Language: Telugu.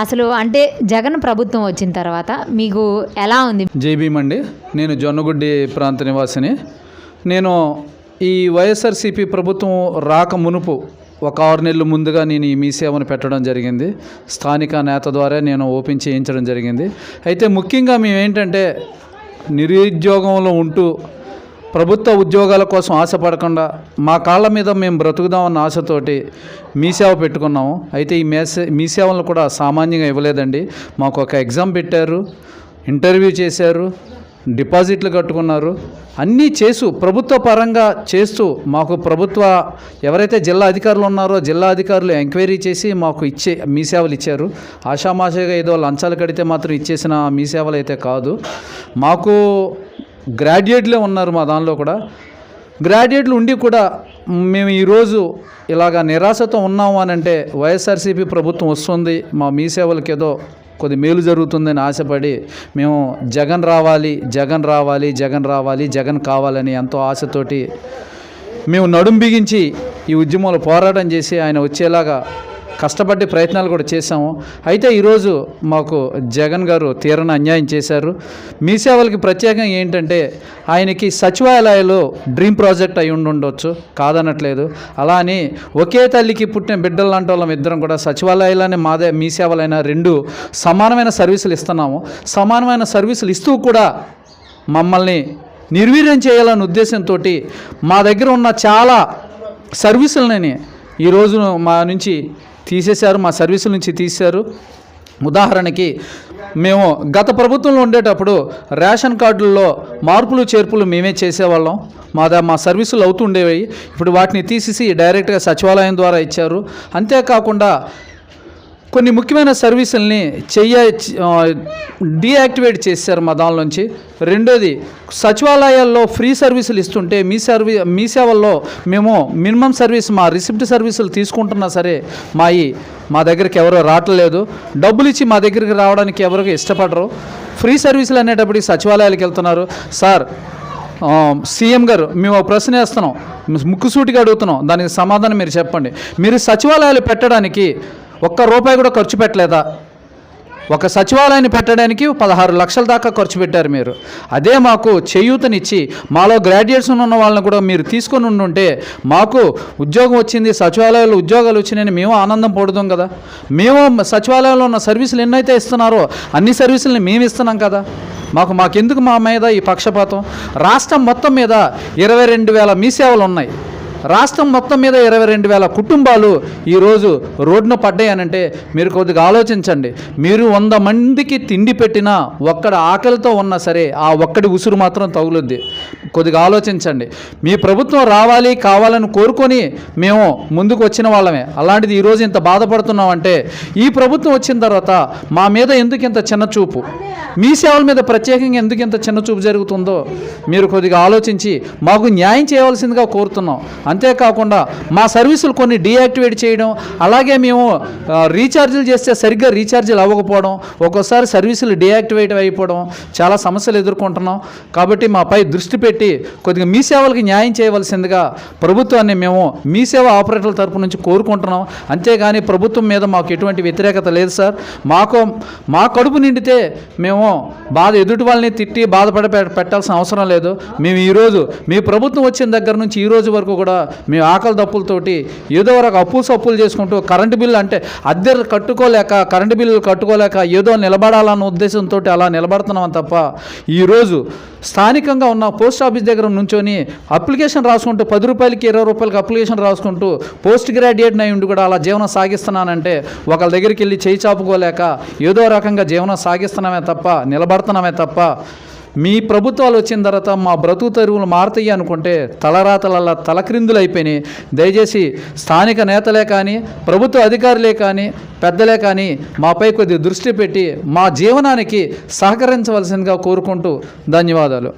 అసలు అంటే జగన్ ప్రభుత్వం వచ్చిన తర్వాత మీకు ఎలా ఉంది? జైభీమ్ అండి నేను జొన్నగుడ్డి ప్రాంత నివాసిని. నేను ఈ వైఎస్ఆర్సీపీ ప్రభుత్వం రాక మునుపు ఒక ఆరు నెలలు ముందుగా నేను ఈ మీ సేవను పెట్టడం జరిగింది. స్థానిక నేత ద్వారా నేను ఓపెన్ చేయించడం జరిగింది. అయితే ముఖ్యంగా మేము ఏంటంటే నిరుద్యోగంలో ఉంటూ ప్రభుత్వ ఉద్యోగాల కోసం ఆశపడకుండా మా కాళ్ళ మీద మేము బ్రతుకుదామన్న ఆశతోటి మీ సేవ పెట్టుకున్నాము. అయితే ఈ మేసే మీ సేవలను కూడా సామాన్యంగా ఇవ్వలేదండి. మాకు ఒక ఎగ్జామ్ పెట్టారు ఇంటర్వ్యూ చేశారు డిపాజిట్లు కట్టుకున్నారు. అన్నీ చేసు ప్రభుత్వ పరంగా చేస్తూ మాకు ప్రభుత్వ ఎవరైతే జిల్లా అధికారులు ఉన్నారో జిల్లా అధికారులు ఎంక్వైరీ చేసి మాకు ఇచ్చే మీ సేవలు ఇచ్చారు. ఆషామాషగా ఏదో లంచాలు కడితే మాత్రం ఇచ్చేసిన మీ సేవలు అయితే కాదు. మాకు గ్రాడ్యుయేట్లే ఉన్నారు మా దానిలో కూడా. గ్రాడ్యుయేట్లు ఉండి కూడా మేము ఈరోజు ఇలాగా నిరాశతో ఉన్నాము అని అంటే వైఎస్ఆర్సీపీ ప్రభుత్వం వస్తుంది మా మీ సేవలకి ఏదో కొద్ది మేలు జరుగుతుందని ఆశపడి మేము జగన్ రావాలి జగన్ రావాలి జగన్ రావాలి జగన్ కావాలని ఎంతో ఆశతోటి మేము నడుం బిగించి ఈ ఉద్యమంలో పోరాటం చేసి ఆయన వచ్చేలాగా కష్టపడి ప్రయత్నాలు కూడా చేశాము. అయితే ఈరోజు మాకు జగన్ గారు తీరని అన్యాయం చేశారు. మీ సేవలకి ప్రత్యేకంగా ఏంటంటే ఆయనకి సచివాలయాలు డ్రీమ్ ప్రాజెక్ట్ అయి ఉండి ఉండొచ్చు కాదనట్లేదు. అలా అని ఒకే తల్లికి పుట్టిన బిడ్డలు లాంటి వాళ్ళం ఇద్దరం కూడా సచివాలయాలనే మాదే మీ సేవలైన రెండు సమానమైన సర్వీసులు ఇస్తున్నాము. సమానమైన సర్వీసులు ఇస్తూ కూడా మమ్మల్ని నిర్వీర్యం చేయాలనే ఉద్దేశంతో మా దగ్గర ఉన్న చాలా సర్వీసులని ఈరోజు మా నుంచి తీసేశారు మా సర్వీసుల నుంచి తీశారు ఉదాహరణకి మేము గత ప్రభుత్వంలో ఉండేటప్పుడు రేషన్ కార్డుల్లో మార్పులు చేర్పులు మేమే చేసేవాళ్ళం. మా దా మా సర్వీసులు అవుతుండేవి. ఇప్పుడు వాటిని తీసేసి డైరెక్ట్గా సచివాలయం ద్వారా ఇచ్చారు. అంతేకాకుండా కొన్ని ముఖ్యమైన సర్వీసుల్ని చెయ్య డీయాక్టివేట్ చేశారు మా దానిలోంచి రెండోది సచివాలయాల్లో ఫ్రీ సర్వీసులు ఇస్తుంటే మీ సర్వీ మీ సేవల్లో మేము మినిమం సర్వీస్ మా రిసిప్ట్ సర్వీసులు తీసుకుంటున్నా సరే మా ఈ మా దగ్గరికి ఎవరో రావట్లేదు. డబ్బులు ఇచ్చి మా దగ్గరికి రావడానికి ఎవరికి ఇష్టపడరు. ఫ్రీ సర్వీసులు అనేటప్పటికి సచివాలయాలకు వెళ్తున్నారు. సార్ సీఎం గారు మేము ఒక ప్రశ్న వేస్తున్నాం. ముక్కుసూటిగా అడుగుతున్నాం. దానికి సమాధానం మీరు చెప్పండి. మీరు సచివాలయాలు పెట్టడానికి ఒక్క రూపాయి కూడా ఖర్చు పెట్టలేదా? ఒక సచివాలయాన్ని పెట్టడానికి పదహారు లక్షల దాకా ఖర్చు పెట్టారు మీరు. అదే మాకు చేయూతనిచ్చి మాలో గ్రాడ్యుయేట్స్ ఉన్న వాళ్ళని కూడా మీరు తీసుకొని ఉండుంటే మాకు ఉద్యోగం వచ్చింది సచివాలయాలు ఉద్యోగాలు వచ్చినాయని మేము ఆనందం పడుతాం కదా. మేము సచివాలయంలో ఉన్న సర్వీసులు ఎన్నైతే ఇస్తున్నారో అన్ని సర్వీసులని మేము ఇస్తున్నాం కదా. మాకు మాకెందుకు మా మీద ఈ పక్షపాతం? రాష్ట్రం మొత్తం మీద ఇరవై రెండు వేల మీ సేవలు ఉన్నాయి. రాష్ట్రం మొత్తం మీద ఇరవై రెండు వేల కుటుంబాలు ఈరోజు రోడ్డున పడ్డాయనంటే మీరు కొద్దిగా ఆలోచించండి. మీరు వంద మందికి తిండి పెట్టినా ఒక్కడ ఆకలితో ఉన్నా సరే ఆ ఒక్కడి ఉసురు మాత్రం తగులుద్ది. కొద్దిగా ఆలోచించండి. మీ ప్రభుత్వం రావాలి కావాలని కోరుకొని మేము ముందుకు వచ్చిన వాళ్ళమే. అలాంటిది ఈరోజు ఇంత బాధపడుతున్నామంటే ఈ ప్రభుత్వం వచ్చిన తర్వాత మా మీద ఎందుకు ఇంత చిన్న చూపు? మీ సేవల మీద ప్రత్యేకంగా ఎందుకు ఇంత చిన్న చూపు జరుగుతుందో మీరు కొద్దిగా ఆలోచించి మాకు న్యాయం చేయవలసిందిగా కోరుతున్నాం. అంతేకాకుండా మా సర్వీసులు కొన్ని డీయాక్టివేట్ చేయడం అలాగే మేము రీఛార్జీలు చేస్తే సరిగ్గా రీఛార్జీలు అవ్వకపోవడం ఒక్కోసారి సర్వీసులు డీయాక్టివేట్ అయిపోవడం చాలా సమస్యలు ఎదుర్కొంటున్నాం. కాబట్టి మాపై దృష్టి పెట్టి కొద్దిగా మీ సేవలకి న్యాయం చేయవలసిందిగా ప్రభుత్వాన్ని మేము మీ సేవ ఆపరేటర్ల తరపు నుంచి కోరుకుంటున్నాం. అంతేగాని ప్రభుత్వం మీద మాకు ఎటువంటి వ్యతిరేకత లేదు సార్. మాకు మా కడుపు నిండితే మేము బాధ ఎదుటి వాళ్ళని తిట్టి బాధపడ పెట్టాల్సిన అవసరం లేదు. మేము ఈరోజు మీ ప్రభుత్వం వచ్చిన దగ్గర నుంచి ఈ రోజు వరకు కూడా మేము ఆకలి దప్పులతోటి ఏదో ఒక అప్పులు సప్పులు చేసుకుంటూ కరెంటు బిల్లు అంటే అద్దెలు కట్టుకోలేక కరెంటు బిల్లులు కట్టుకోలేక ఏదో నిలబడాలన్న ఉద్దేశంతో అలా నిలబడుతున్నాం తప్ప ఈరోజు స్థానికంగా ఉన్న పోస్ట్ ఆఫీస్ దగ్గర నుంచొని అప్లికేషన్ రాసుకుంటూ పది రూపాయలకి ఇరవై రూపాయలకి అప్లికేషన్ రాసుకుంటూ పోస్ట్ గ్రాడ్యుయేట్ అయి ఉండి కూడా అలా జీవనం సాగిస్తున్నానంటే ఒకళ్ళ దగ్గరికి వెళ్ళి చేయి చాపుకోలేక ఏదో రకంగా జీవనం సాగిస్తున్నామే తప్ప నిలబడుతున్నామే తప్ప మీ ప్రభుత్వాలు వచ్చిన తర్వాత మా బ్రతుకు తెరువులు మారుతాయి అనుకుంటే తలరాతలల్లా తలక్రిందులు అయిపోయినాయి. దయచేసి స్థానిక నేతలే కానీ ప్రభుత్వ అధికారులే కానీ పెద్దలే కానీ మాపై కొద్ది దృష్టి పెట్టి మా జీవనానికి సహకరించవలసిందిగా కోరుకుంటూ ధన్యవాదాలు.